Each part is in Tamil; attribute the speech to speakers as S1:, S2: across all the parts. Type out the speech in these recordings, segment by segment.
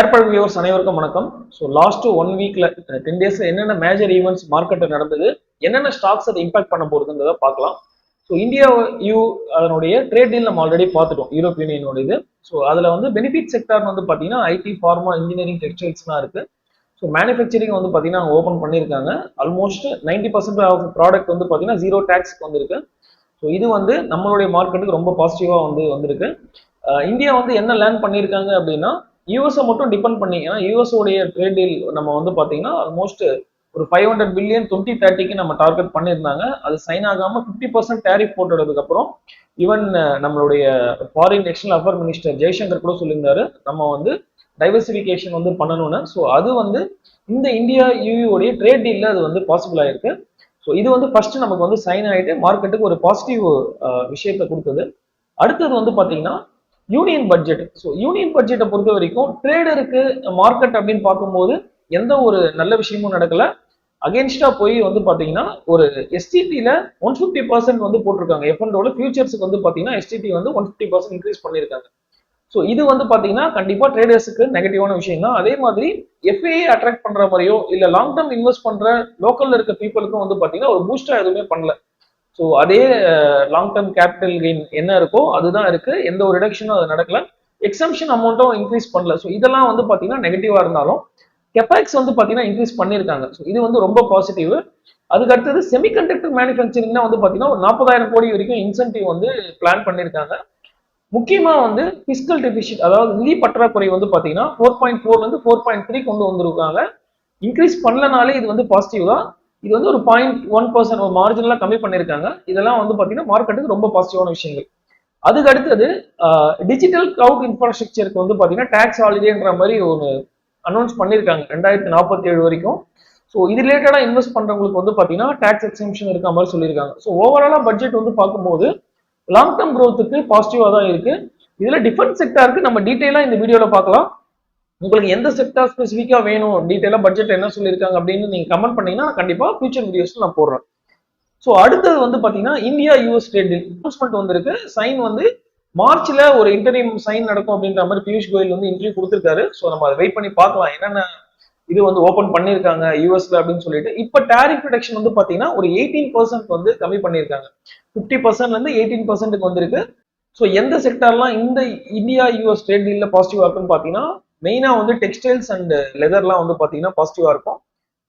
S1: ஏர்பட் வியூவர்ஸ் அனைவருக்கும் வணக்கம். ஸோ லாஸ்ட் ஒன் வீக்ல டென் டேஸ் என்னென்ன மேஜர் ஈவெண்ட்ஸ் மார்க்கெட்டில் நடந்தது என்னென்ன ஸ்டாக்ஸ் அதை இம்பாக்ட் பண்ண போகுதுன்றதை பார்க்கலாம். ஸோ இந்தியா யூ அதனுடைய ட்ரேட் டீல் நம்ம ஆல்ரெடி பார்த்துட்டோம் யூரோப் யூனியனோட இது ஸோ அதில் வந்து பெனிஃபிட் செக்டார் வந்து பார்த்தீங்கன்னா ஐடி ஃபார்மா இன்ஜினியரிங் டெக்ஸ்டைல்ஸ்லாம் இருக்கு. ஸோ மேனுஃபேக்சரிங் வந்து பார்த்தீங்கன்னா ஓப்பன் பண்ணியிருக்காங்க. Almost ninety percent of product வந்து பார்த்தீங்கன்னா ஜீரோ டேக்ஸ்க்கு வந்திருக்கு. ஸோ இது வந்து நம்மளுடைய மார்க்கெட்டுக்கு ரொம்ப பாசிட்டிவாக வந்து வந்திருக்கு. இந்தியா வந்து என்ன லேர்ன் பண்ணியிருக்காங்க அப்படின்னா யூஎஸ்ஐ மட்டும் டிபெண்ட் பண்ணி ஏன்னா யூஎஸ் உடைய ட்ரேட் டீல் நம்ம வந்து பார்த்தீங்கன்னா ஆல்மோஸ்ட் ஒரு ஃபைவ் ஹண்ட்ரட் பில்லியன் டுவெண்ட்டி தேர்ட்டிக்கு நம்ம டார்கெட் பண்ணியிருந்தாங்க. அது சைன் ஆகாமல் ஃபிஃப்டி பர்சன்ட் டேரிஃப் போட்டதுக்கு அப்புறம் ஈவன் நம்மளுடைய foreign external affair minister Jaishankar கூட சொல்லியிருந்தாரு நம்ம வந்து டைவர்சிஃபிகேஷன் வந்து பண்ணணும்னு. ஸோ அது வந்து இந்த இந்தியா யூயுடைய ட்ரேட் டீலில் அது வந்து பாசிபிள் ஆயிருக்கு. ஸோ இது வந்து ஃபர்ஸ்ட் நமக்கு வந்து சைன் ஆகிட்டு மார்க்கெட்டுக்கு ஒரு பாசிட்டிவ் விஷயத்தை கொடுத்தது. அடுத்தது வந்து பார்த்தீங்கன்னா யூனியன் பட்ஜெட் ஸோ யூனியன் பட்ஜெட்டை பொறுத்த வரைக்கும் ட்ரேடருக்கு மார்க்கெட் அப்படின்னு பார்க்கும்போது எந்த ஒரு நல்ல விஷயமும் நடக்கல. அகேன்ஸ்டா போய் வந்து பாத்தீங்கன்னா ஒரு எஸ்டிடியில ஒன் ஃபிஃப்டி பர்சன்ட் வந்து போட்டிருக்காங்க. எஃப்என்டோட ஃபியூச்சர்ஸுக்கு வந்து பாத்தீங்கன்னா எஸ்டிடி வந்து ஒன் ஃபிஃப்டி பர்சன்ட் இன்க்ரீஸ் பண்ணியிருக்காங்க. ஸோ இது வந்து பாத்தீங்கன்னா கண்டிப்பா ட்ரேடர்ஸுக்கு நெகட்டிவான விஷயம் தான். அதே மாதிரி எஃப்ஏ அட்ராக்ட் பண்ற மாதிரியோ இல்ல லாங் டேர்ம் இன்வெஸ்ட் பண்ற லோக்கல்ல இருக்க பீப்புளுக்கும் வந்து பாத்தீங்கன்னா ஒரு பூஸ்டா எதுவுமே பண்ணல. ஸோ அதே லாங் டேர்ம் கேபிட்டல் கெயின் என்ன இருக்கோ அதுதான் இருக்கு. எந்த ஒரு ரிடக்ஷனும் அது நடக்கல. எக்ஸம்ஷன் அமௌண்ட்டும் இன்க்ரீஸ் பண்ணல. ஸோ இதெல்லாம் வந்து பார்த்தீங்கன்னா நெகட்டிவா இருந்தாலும் கெபாக்ஸ் வந்து பார்த்தீங்கன்னா இன்க்ரீஸ் பண்ணியிருக்காங்க. ஸோ இது வந்து ரொம்ப பாசிட்டிவ் அதுக்கு அடுத்தது செமிகண்டக்டர் மேனுஃபேக்சரிங்னா வந்து பார்த்தீங்கன்னா ஒரு நாற்பதாயிரம் கோடி வரைக்கும் இன்சென்டிவ் வந்து பிளான் பண்ணியிருக்காங்க. முக்கியமாக வந்து பிஸ்கல் டெபிஷிட் அதாவது நிதி பற்றாக்குறை வந்து பார்த்தீங்கன்னா ஃபோர் பாயிண்ட் ஃபோர்லேருந்து ஃபோர் பாயிண்ட் த்ரீ கொண்டு வந்திருக்காங்க. இன்க்ரீஸ் பண்ணலனாலே இது வந்து பாசிட்டிவ் தான். இது வந்து ஒரு பாயிண்ட் ஒன் பர்சன்ட் ஒரு மார்ஜினலா கம்மி பண்ணியிருக்காங்க. இதெல்லாம் வந்து பாத்தீங்கன்னா மார்க்கெட்டுக்கு ரொம்ப பாசிட்டிவான விஷயங்கள். அதுக்கு அடுத்தது டிஜிட்டல் கிளவுட் இன்ஃப்ராஸ்ட்ரக்சருக்கு வந்து பாத்தீங்கன்னா டேக்ஸ் ஹாலிடேன்ற மாதிரி ஒரு அனௌன்ஸ் பண்ணியிருக்காங்க ரெண்டாயிரத்தி நாற்பத்தி ஏழு வரைக்கும். ஸோ இது ரிலேட்டடாக இன்வெஸ்ட் பண்ணுறவங்களுக்கு வந்து பார்த்தீங்கன்னா டேக்ஸ் எக்ஸம்ஷன் இருக்க மாதிரி சொல்லியிருக்காங்க. ஸோ ஓவராலாக பட்ஜெட் வந்து பார்க்கும்போது லாங் டேர்ம் க்ரோத்துக்கு பாசிட்டிவாக தான் இருக்குது இதில் டிஃபென்ஸ் செக்டாருக்கு நம்ம டீட்டெயிலாக இந்த வீடியோவில் பார்க்கலாம். உங்களுக்கு எந்த செக்டார் ஸ்பெசிஃபிக்காக வேணும் டீட்டெயிலாக பட்ஜெட் என்ன சொல்லியிருக்காங்க அப்படின்னு நீங்கள் கமெண்ட் பண்ணீங்கன்னா கண்டிப்பாக ஃபியூச்சர் வீடியோஸில் நான் போடுறேன். ஸோ அடுத்தது வந்து பார்த்தீங்கன்னா இந்தியா யூஎஸ் ட்ரேட் அனௌன்ஸ்மெண்ட் வந்திருக்கு. சைன் வந்து மார்ச்ல ஒரு இன்டர்வியூ சைன் நடக்கும் அப்படின்ற மாதிரி பியூஷ் கோயல் வந்து இன்டர்வியூ கொடுத்துருக்காரு. ஸோ நம்ம அதை வெயிட் பண்ணி பார்க்கலாம். என்னென்ன இது வந்து ஓப்பன் பண்ணியிருக்காங்க யூஎஸ்ல அப்படின்னு சொல்லிட்டு. இப்போ டேரிஃப் ரிடக்ஷன் வந்து பார்த்தீங்கன்னா ஒரு எயிட்டீன் பர்சன்ட் வந்து கம்மி பண்ணியிருக்காங்க. ஃபிஃப்டி பர்சன்ட்லேருந்து எயிட்டீன் பர்சன்ட்டுக்கு வந்திருக்கு. ஸோ எந்த செக்டார்லாம் இந்த இந்தியா யூஎஸ் ட்ரேட் டீலில் பாசிட்டிவ் இருக்குன்னு பார்த்தீங்கன்னா மெயினாக வந்து டெக்ஸ்டைல்ஸ் அண்ட் லெதர்லாம் வந்து பார்த்தீங்கன்னா பாசிட்டிவாக இருக்கும்.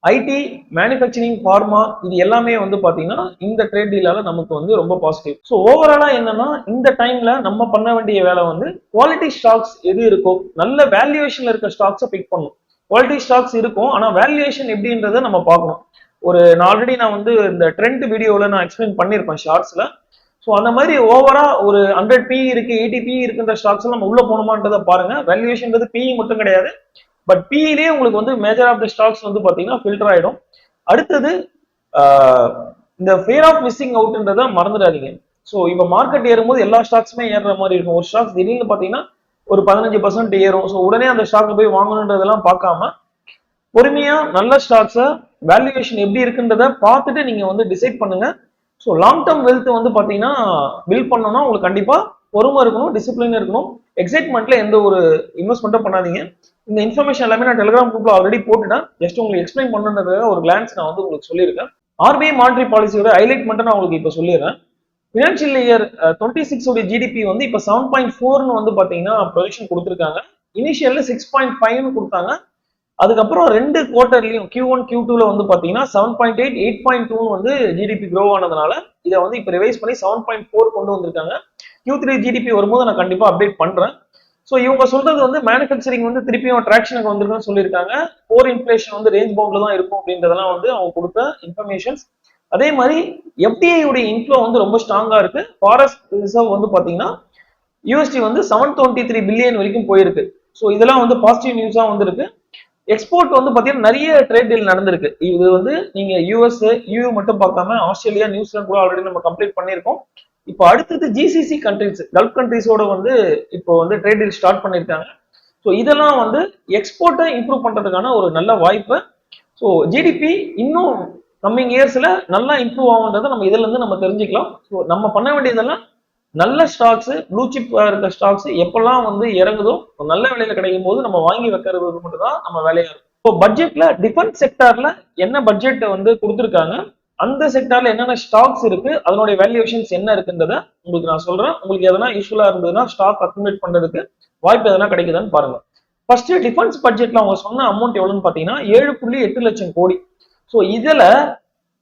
S1: ஐடி மேனுஃபேக்சரிங் ஃபார்மா இது எல்லாமே வந்து பார்த்தீங்கன்னா இந்த ட்ரேட் டீலால நமக்கு வந்து ரொம்ப பாசிட்டிவ் ஸோ ஓவராலாக என்னன்னா இந்த டைம்ல நம்ம பண்ண வேண்டிய வேலை வந்து குவாலிட்டி ஸ்டாக்ஸ் எது இருக்கோ நல்ல வேல்யூவேஷன்ல இருக்க ஸ்டாக்ஸை பிக் பண்ணும் குவாலிட்டி ஸ்டாக்ஸ் இருக்கும் ஆனால் வேல்யூவேஷன் எப்படின்றத நம்ம பார்க்கணும். ஒரு நான் ஆல்ரெடி நான் வந்து இந்த ட்ரெண்ட் வீடியோவில் நான் எக்ஸ்பிளைன் பண்ணியிருப்பேன் ஷார்ட்ஸில் ஸோ அந்த மாதிரி ஓவரா ஒரு ஹண்ட்ரட் பி இருக்கு எயிட்டி பி இருக்குன்ற ஸ்டாக்ஸ் நம்ம உள்ள போகணுமான்றதை பாருங்க. வேல்யூவேஷன்றது பி மட்டும் கிடையாது. பட் பியிலே உங்களுக்கு வந்து மேஜர் ஆஃப் த ஸ்டாக்ஸ் வந்து பாத்தீங்கன்னா ஃபில்டர் ஆயிடும். அடுத்தது இந்த ஃபியர் ஆஃப் மிஸ்ஸிங் அவுட்ன்றத மறந்துடாதீங்க. ஸோ இப்போ மார்க்கெட் ஏறும்போது எல்லா ஸ்டாக்ஸுமே ஏறுற மாதிரி இருக்கும். ஒரு ஸ்டாக்ஸ் திடீர்னு பார்த்தீங்கன்னா ஒரு பதினஞ்சு பர்சன்ட் ஏறும். ஸோ உடனே அந்த ஸ்டாக்ல போய் வாங்கணுன்றதெல்லாம் பார்க்காம பொறுமையா நல்ல ஸ்டாக்ஸை வேல்யூவேஷன் எப்படி இருக்குன்றத பார்த்துட்டு நீங்க வந்து டிசைட் பண்ணுங்க. ஸோ லாங் டேர்ம் வெல்த் வந்து பார்த்தீங்கன்னா பில்ட் பண்ணோம்னா உங்களுக்கு கண்டிப்பாக பொறுமை இருக்கணும் டிசிப்ளின் இருக்கணும். எக்ஸைட்மெண்ட்ல எந்த ஒரு இன்வெஸ்ட்மெண்ட்டும் பண்ணாதீங்க. இந்த இன்ஃபர்மேஷன் எல்லாமே நான் டெலிகிராம் குரூப்ல ஆல்ரெடி போட்டுட்டேன். ஜஸ்ட் உங்களுக்கு எக்ஸ்பிளைன் பண்ணுன்றதுக்காக ஒரு கிளான்ஸ் நான் வந்து உங்களுக்கு சொல்லியிருக்கேன். ஆர்பிஐ மானிட்டரி பாலிசியோட ஹைலைட் மட்டும் நான் உங்களுக்கு இப்போ சொல்லிடுறேன். ஃபினான்ஷியல் இயர் டுவெண்ட்டி சிக்ஸ் உடைய ஜிடிபி வந்து இப்போ செவன் பாயிண்ட் ஃபோர்னு வந்து பார்த்தீங்கன்னா ப்ரொஜெக்ஷன் கொடுத்துருக்காங்க. இனிஷியல்ல சிக்ஸ் பாயிண்ட் ஃபைவ்னு கொடுத்தாங்க. அதுக்கப்புறம் ரெண்டு குவார்டர்லையும் கியூ ஒன் கியூ டூல வந்து பாத்தீங்கன்னா seven point eight eight point two வந்து ஜிடிபி க்ரோ ஆனதுனால இதை வந்து இப்போ ரிவைஸ் பண்ணி செவன் பாயிண்ட் ஃபோர் கொண்டு வந்திருக்காங்க. கியூ த்ரீ ஜிடிபி வரும்போது நான் கண்டிப்பா அப்டேட் பண்றேன். ஸோ இவங்க சொல்றது வந்து மேனுஃபேக்சரிங் வந்து திருப்பியும் ட்ராக்ஷனுக்கு வந்திருக்குன்னு சொல்லியிருக்காங்க. கோர் இன்ஃபிளேஷன் வந்து ரேஞ்ச் பவுண்ட்ல தான் இருக்கும் அப்படின்றதெல்லாம் வந்து அவங்க கொடுத்த இன்ஃபர்மேஷன்ஸ் அதே மாதிரி எஃப்டிஐயுடைய இன்ஃப்ளோ வந்து ரொம்ப ஸ்ட்ராங்கா இருக்கு. ஃபாரஸ்ட் ரிசர்வ் வந்து பாத்தீங்கன்னா யூஎஸ்டி வந்து செவன் டுவெண்ட்டி த்ரீ பில்லியன் வரைக்கும் போயிருக்கு. ஸோ இதெல்லாம் வந்து பாசிட்டிவ் நியூஸா வந்திருக்கு. எக்ஸ்போர்ட் வந்து பாத்தீங்கன்னா நிறைய ட்ரேட் டீல் நடந்திருக்கு. இது வந்து நீங்க யூஎஸ் யூ மட்டும் பார்க்காம ஆஸ்திரேலியா நியூசிலாந்து கூட ஆல்ரெடி நம்ம கம்ப்ளீட் பண்ணியிருக்கோம். இப்போ அடுத்தது ஜிசிசி கண்ட்ரிஸ் கல்ஃப் கண்ட்ரிஸோட வந்து இப்போ வந்து ட்ரேட் டீல் ஸ்டார்ட் பண்ணியிருக்காங்க. ஸோ இதெல்லாம் வந்து எக்ஸ்போர்ட்டை இம்ப்ரூவ் பண்றதுக்கான ஒரு நல்ல வாய்ப்பு. ஸோ ஜிடிபி இன்னும் கம்மிங் இயர்ஸ்ல நல்லா இம்ப்ரூவ் ஆகுன்றதை நம்ம இதுல இருந்து நம்ம தெரிஞ்சுக்கலாம். ஸோ நம்ம பண்ண வேண்டியதெல்லாம் நல்ல ஸ்டாக்ஸ் ப்ளூ சிப் இருக்க ஸ்டாக்ஸ் எப்பெல்லாம் வந்து இறங்குதோ நல்ல விலையில கிடைக்கும் போது நம்ம வாங்கி வைக்கிறது மட்டும் தான் நம்ம வேலையா இருக்கும். இப்போ பட்ஜெட்ல டிஃபென்ஸ் செக்டார்ல என்ன பட்ஜெட் வந்து கொடுத்துருக்காங்க? அந்த செக்டார்ல என்னென்ன ஸ்டாக்ஸ் இருக்கு? அதனுடைய வேல்யூவேஷன்ஸ் என்ன இருக்குன்றத உங்களுக்கு நான் சொல்றேன். உங்களுக்கு எதனா யூஸ்ஃபுல்லா இருந்ததுன்னா ஸ்டாக் அக்குமுலேட் பண்றதுக்கு வாய்ப்பு எதனா கிடைக்குதான்னு பாருங்க. ஃபர்ஸ்ட் டிஃபென்ஸ் பட்ஜெட்ல அவங்க சொன்ன அமௌண்ட் எவ்வளவுன்னு பாத்தீங்கன்னா ஏழு புள்ளி எட்டு லட்சம் கோடி. ஸோ இதுல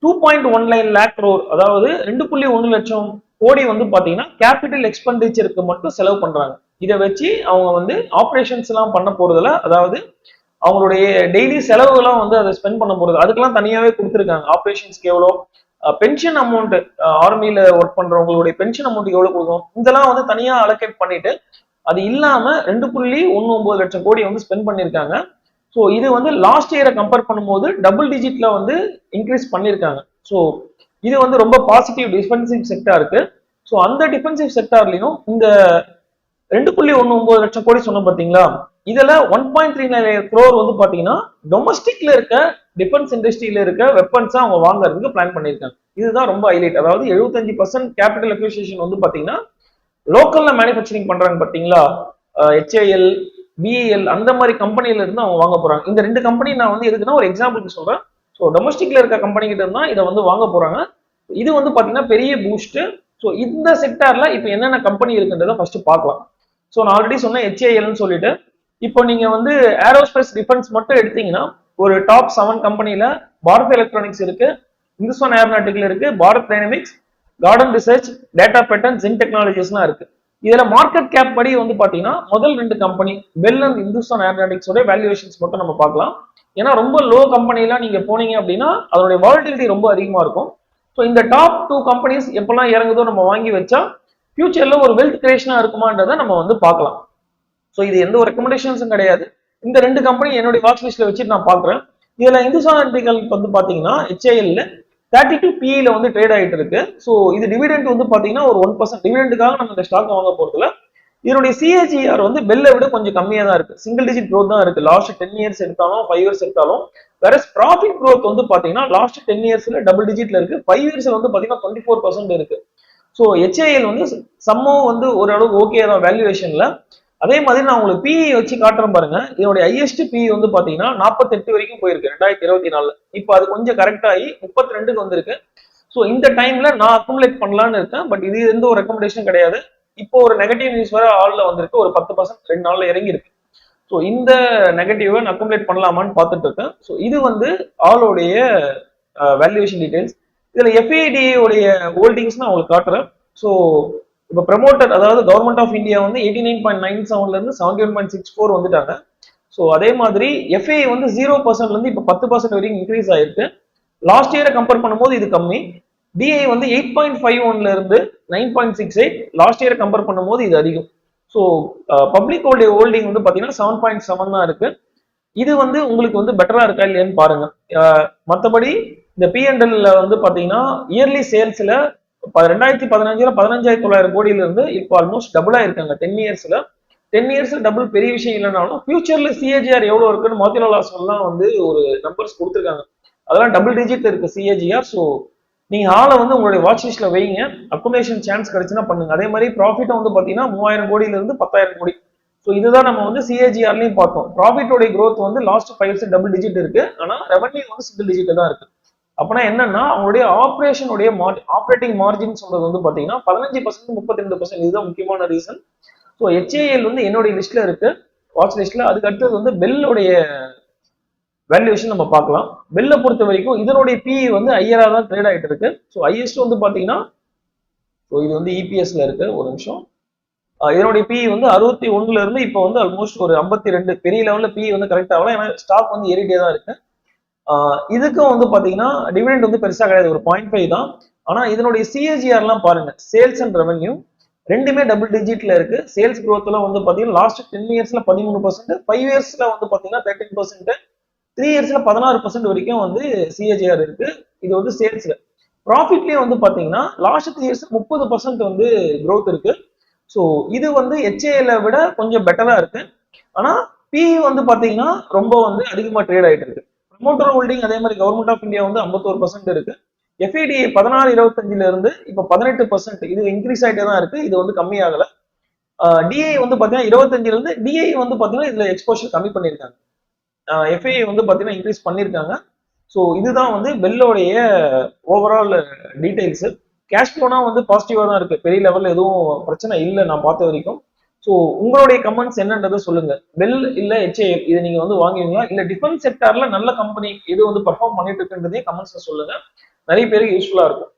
S1: two point one line lakh crore அதாவது ரெண்டு புள்ளி ஒன்று லட்சம் கோடி வந்து பாத்தீங்கன்னா கேபிட்டல் எக்ஸ்பெண்டிச்சருக்கு மட்டும் செலவு பண்றாங்க. இதை வச்சு அவங்க வந்து ஆப்ரேஷன்ஸ் எல்லாம் பண்ண போறதுல அதாவது அவங்களுடைய டெய்லி செலவுகள்லாம் வந்து அதை ஸ்பெண்ட் பண்ண போறது அதுக்கெல்லாம் தனியாவே கொடுத்துருக்காங்க. ஆப்ரேஷன்ஸ்க்கு எவ்வளோ? பென்ஷன் அமௌண்ட் ஆர்மியில ஒர்க் பண்றவங்களுடைய பென்ஷன் அமௌண்ட் எவ்வளவு கொடுக்கும் இதெல்லாம் வந்து தனியா அலோகேட் பண்ணிட்டு அது இல்லாம ரெண்டு புள்ளி ஒன்னு ஒன்பது லட்சம் கோடி வந்து ஸ்பெண்ட் பண்ணிருக்காங்க ஸோ இது வந்து லாஸ்ட் இயரை கம்பேர் பண்ணும்போது டபுள் டிஜிட்ல வந்து இன்க்ரீஸ் பண்ணியிருக்காங்க. ஸோ இது வந்து ரொம்ப பாசிட்டிவ் டிஃபென்சிவ் செக்டாருக்கு ஸோ அந்த டிஃபென்சிவ் செக்டார்லையும் இந்த ரெண்டு புள்ளி ஒன்று ஒன்பது லட்சம் கோடி சொன்னோம் பார்த்தீங்களா இதில் one point three nine crore வந்து பார்த்தீங்கன்னா டொமஸ்டிக்ல இருக்க டிஃபென்ஸ் இண்டஸ்ட்ரியில இருக்க வெப்பன்ஸாக அவங்க வாங்குறதுக்கு பிளான் பண்ணியிருக்காங்க. இதுதான் ரொம்ப ஹைலைட் அதாவது எழுபத்தஞ்சு பர்சன்ட் கேபிட்டல் அப்ரிசியேஷன் வந்து பார்த்தீங்கன்னா லோக்கல்ல மேனுஃபேக்சரிங் பண்றாங்க பார்த்தீங்களா ஹெச்ஏஎல் பிஏஎல் அந்த மாதிரி கம்பெனில இருந்து அவங்க வாங்க போறாங்க. இந்த ரெண்டு கம்பெனி நான் வந்து எதுக்குன்னா ஒரு எக்ஸாம்பிளுக்கு சொல்றேன். ஸோ டொமஸ்டிக்ல இருக்க கம்பெனி கிட்ட இதை வந்து வாங்க போறாங்க. இது வந்து பாத்தீங்கன்னா பெரிய பூஸ்ட் ஸோ இந்த செக்டார்ல இப்போ என்னென்ன கம்பெனி இருக்குன்றதை ஃபர்ஸ்ட் பார்க்கலாம். ஸோ நான் ஆல்ரெடி சொன்னேன் ஹெச்ஏஎல்னு சொல்லிட்டு. இப்போ நீங்க வந்து ஏரோஸ்பேஸ் டிஃபென்ஸ் மட்டும் எடுத்தீங்கன்னா ஒரு டாப் செவன் கம்பெனியில பாரத் எலக்ட்ரானிக்ஸ் இருக்கு இந்துஸ்தான் ஏரோநாட்டிக்கல் இருக்கு Bharat dynamics garden research data pattern Zen டெக்னாலஜிஸ்லாம் இருக்கு. இதுல மார்க்கெட் கேப் படி வந்து பாத்தீங்கன்னா முதல் ரெண்டு கம்பெனி பெல் அண்ட் இந்துஸ்தான் ஏரோநாட்டிக்ஸோட வேல்யூவேஷன்ஸ் மட்டும் நம்ம பார்க்கலாம். ஏன்னா ரொம்ப லோ கம்பெனிலாம் நீங்க போனீங்க அப்படின்னா அதனுடைய வாலிட்டிலிட்டி ரொம்ப அதிகமா இருக்கும். ஸோ இந்த டாப் டூ கம்பெனிஸ் எப்பெல்லாம் இறங்குதோ நம்ம வாங்கி வச்சா ஃபியூச்சர்ல ஒரு வெல்த் கிரியேஷனா இருக்குமான்றதை நம்ம வந்து பார்க்கலாம். ஸோ இது எந்த ஒரு ரெக்கமெண்டேஷன்ஸும் கிடையாது. இந்த ரெண்டு கம்பெனி என்னுடைய வாட்ச் லிஸ்ட்ல வச்சுட்டு நான் பாக்குறேன் இதுல இந்துஸ்தான் ஆர்டிகல் வந்து பாத்தீங்கன்னா ஹெச்ஐஎல்ல தேர்ட்டி டூ பிஇல வந்து ட்ரேட் ஆகிட்டு இருக்கு. ஸோ இது டிவிடெண்ட் வந்து பார்த்தீங்கன்னா ஒரு ஒன் பர்சன்ட் டிவிடெண்டுக்காக நம்ம இந்த ஸ்டாக் வாங்க போறதுல இதனுடைய சிஏஜிஆர் வந்து பெல்லை விட கொஞ்சம் கம்மியாக தான் இருக்கு. சிங்கிள் டிஜிட் க்ரோத் தான் இருக்கு. லாஸ்ட் டென் இயர்ஸ் எடுத்தாலும் ஃபைவ் இயர்ஸ் எடுத்தாலும். வேற ப்ராஃபிட் க்ரோத் வந்து பாத்தீங்கன்னா லாஸ்ட் டென் இயர்ஸ்ல டபுள் டிஜிட்ல இருக்கு. ஃபைவ் இயர்ஸ்ல வந்து பாத்தீங்கன்னா டுவெண்ட்டி ஃபோர் பர்சன்ட் இருக்கு ஸோ ஹெச்ஐஎல் வந்து சம்மோ வந்து ஓரளவு ஓகே தான் வேல்யூவேஷன்ல அதே மாதிரி நான் உங்களுக்கு பிஇ வச்சு காட்டுறேன் பாருங்க. இதனுடைய ஹையஸ்ட் பிஇ வந்து பாத்தீங்கன்னா நாற்பத்தெட்டு வரைக்கும் போயிருக்கு ரெண்டாயிரத்தி இருபத்தி நாலுல. இப்போ அது கொஞ்சம் கரெக்ட் ஆகி முப்பத்தி ரெண்டுக்கு வந்திருக்கு. ஸோ இந்த டைம்ல நான் அக்குமுலேட் பண்ணலான்னு இருக்கேன் பட் இது எந்த ஒரு ரெக்கமெண்டேஷன் கிடையாது. இப்போ ஒரு நெகட்டிவ் நியூஸ் வர ஆள்ல வந்திருக்கு ஒரு பத்து பர்சன்ட் ரெண்டு நாள்ல இறங்கி இருக்கு ஸோ இந்த நெகட்டிவை நான் அக்குமுலேட் பண்ணலாமான்னு பார்த்துட்டு இருக்கேன். ஸோ இது வந்து ஆளுடைய வேல்யூவேஷன் டீடைல்ஸ் இதுல எஃப்ஐடி உடைய ஹோல்டிங்ஸ் நான் உங்களுக்கு காட்டுறேன். ஸோ இப்போ ப்ரமோட்டர் அதாவது கவர்மெண்ட் ஆஃப் இந்தியா வந்து எயிட்டி நைன் பாயிண்ட் நைன் செவன்ல இருந்து seventy one point six four வந்துட்டாங்க. ஸோ அதே மாதிரி எஃப்ஐ வந்து ஜீரோ பர்சன்ட்ல இருந்து இப்போ பத்து பர்சன்ட் வரைக்கும் இன்க்ரீஸ் ஆயிருக்கு. லாஸ்ட் இயரை கம்பேர் பண்ணும்போது இது கம்மி. டிஐ வந்து எயிட் பாயிண்ட் ஃபைவ் ஒன்ல இருந்து nine point six eight last இயரை compare பண்ணும்போது இது அதிகம். ஸோ பப்ளிக் ஹோல்டே ஹோல்டிங் வந்து பார்த்தீங்கன்னா செவன் பாயிண்ட் செவன் தான் இருக்கு. இது வந்து உங்களுக்கு வந்து பெட்டரா இருக்கா இல்லையான்னு பாருங்க. மற்றபடி இந்த பிஎன்எல்ல வந்து பார்த்தீங்கன்னா இயர்லி சேல்ஸ்ல ரெண்டாயிரத்தி பதினஞ்சுல பதினஞ்சாயிரத்தி தொள்ளாயிரம் கோடியில இருந்து இப்போ ஆல்மோஸ்ட் டபுளா இருக்காங்க டென் இயர்ஸ்ல டென் இயர்ஸ்ல டபுள் பெரிய விஷயம் இல்லைனாலும் ஃபியூச்சர்ல சிஏஜிஆர் எவ்வளவு இருக்குன்னு மோதிலால் ஆஸ்வல்லாம் வந்து ஒரு நம்பர்ஸ் கொடுத்துருக்காங்க. அதெல்லாம் டபுள் டிஜிட் இருக்கு சிஏஜிஆர் ஸோ நீங்க ஆளை வந்து உங்களுடைய வாட்ச் லிஸ்ட்ல வைங்க. அக்குமேஷன் சான்ஸ் கிடைச்சுன்னா பண்ணுங்க. அதே மாதிரி ப்ராஃபிட்டும் வந்து பாத்தீங்கன்னா மூவாயிரம் கோடியில இருந்து பத்தாயிரம் கோடி. ஸோ இதுதான் நம்ம வந்து சிஏஜிஆர்லையும் பார்த்தோம். ப்ராஃபிட்டோட க்ரோத் வந்து last five years double digit இருக்கு. ஆனா ரெவன்யூ வந்து சிங்கிள் டிஜிட் தான் இருக்கு. அப்பனா என்னன்னா அவங்களுடைய ஆப்ரேஷனுடைய ஆப்ரேட்டிங் மார்ஜின் சொல்றது வந்து பாத்தீங்கன்னா பதினஞ்சு பர்சன்ட் முப்பத்தி ரெண்டு பர்சன்ட் இதுதான் முக்கியமான ரீசன் ஸோ ஹெச்ஏஎல் வந்து என்னுடைய லிஸ்ட்ல இருக்கு. வாட்ச் லிஸ்ட்ல அதுக்கு அடுத்தது வந்து பெல்லுடைய வேல்யூஷன் நம்ம பார்க்கலாம். பெல்லை பொறுத்த வரைக்கும் இதனுடைய பிஇ வந்து ஐயரா தான் ட்ரேட் ஆகிட்டு இருக்கு. ஸோ ஐஎஸ்ட் வந்து பாத்தீங்கன்னா ஸோ இது வந்து இபிஎஸ்ல இருக்கு. ஒரு நிமிஷம். இதனுடைய பிஇ வந்து அறுபத்தி ஒண்ணுல இருந்து இப்போ வந்து ஆல்மோஸ்ட் ஒரு ஐம்பத்தி ரெண்டு. பெரிய லெவலில் பிஇ வந்து கரெக்ட் ஆகலாம் ஏன்னா ஸ்டாக் வந்து ஏறிட்டே தான் இருக்கு. இதுக்கும் வந்து பாத்தீங்கன்னா டிவிடெண்ட் வந்து பெருசா கிடையாது. ஒரு பாயிண்ட் ஃபைவ் தான். ஆனா இதனுடைய சிஏஜிஆர்லாம் பாருங்க. சேல்ஸ் அண்ட் ரெவன்யூ ரெண்டுமே டபுள் டிஜிட்ல இருக்கு. சேல்ஸ் எல்லாம் வந்து பாத்தீங்கன்னா லாஸ்ட் டென் இயர்ஸ்ல பதிமூணு பர்சன்ட் ஃபைவ் இயர்ஸ்ல வந்து பாத்தீங்கன்னா தேர்ட்டின் பர்சன்ட் த்ரீ இயர்ஸ்ல பதினாறு பர்சன்ட் வரைக்கும் வந்து சிஏஜிஆர் இருக்கு. இது வந்து சேல்ஸ்ல ப்ராஃபிட்லயே வந்து பாத்தீங்கன்னா லாஸ்ட் த்ரீ இயர்ஸ் முப்பது பர்சன்ட் வந்து க்ரோத் இருக்கு. ஸோ இது வந்து ஹெச்ஏல விட கொஞ்சம் பெட்டரா இருக்கு. ஆனா பிஇ வந்து பாத்தீங்கன்னா ரொம்ப வந்து அதிகமா ட்ரேட் ஆயிட்டு இருக்கு. மோட்டோர் ஹோல்டிங் அதே மாதிரி கவர்மெண்ட் ஆஃப் இந்தியா வந்து ஐம்பத்தோரு பர்சன்ட் இருக்கு. எஃப்ஐடிஐ பதினாறு இருபத்தஞ்சுல இருந்து இப்போ பதினெட்டு பர்சன்ட் இது இன்க்ரீஸ் ஆகிட்டே தான் இருக்கு. இது வந்து கம்மியாகல. டிஐ வந்து பாத்தீங்கன்னா இருபத்தஞ்சுல இருந்து டிஐ வந்து பாத்தீங்கன்னா இதுல எக்ஸ்போஷர் கம்மி பண்ணியிருக்காங்க எஃப்ஐஐ வந்து பாத்தீங்கன்னா இன்க்ரீஸ் பண்ணியிருக்காங்க ஸோ இதுதான் வந்து பெல்லோடைய ஓவரால் டீட்டெயில்ஸ் கேஷ் ஃப்ளோனா வந்து பாசிட்டிவா தான் இருக்கு. பெரிய லெவல்ல எதுவும் பிரச்சனை இல்லை நான் பார்த்த வரைக்கும். ஸோ உங்களுடைய கமெண்ட்ஸ் என்னன்றதை சொல்லுங்க. பெல் இல்ல ஹெச்ஏஎல் இதை நீங்க வந்து வாங்குவீங்களா? இல்ல டிஃபென்ஸ் செக்டார்ல நல்ல கம்பெனி எது வந்து பர்ஃபார்ம் பண்ணிட்டு இருக்குன்றதையும் கமெண்ட்ஸ்ல சொல்லுங்க. நிறைய பேருக்கு யூஸ்ஃபுல்லா இருக்கும்.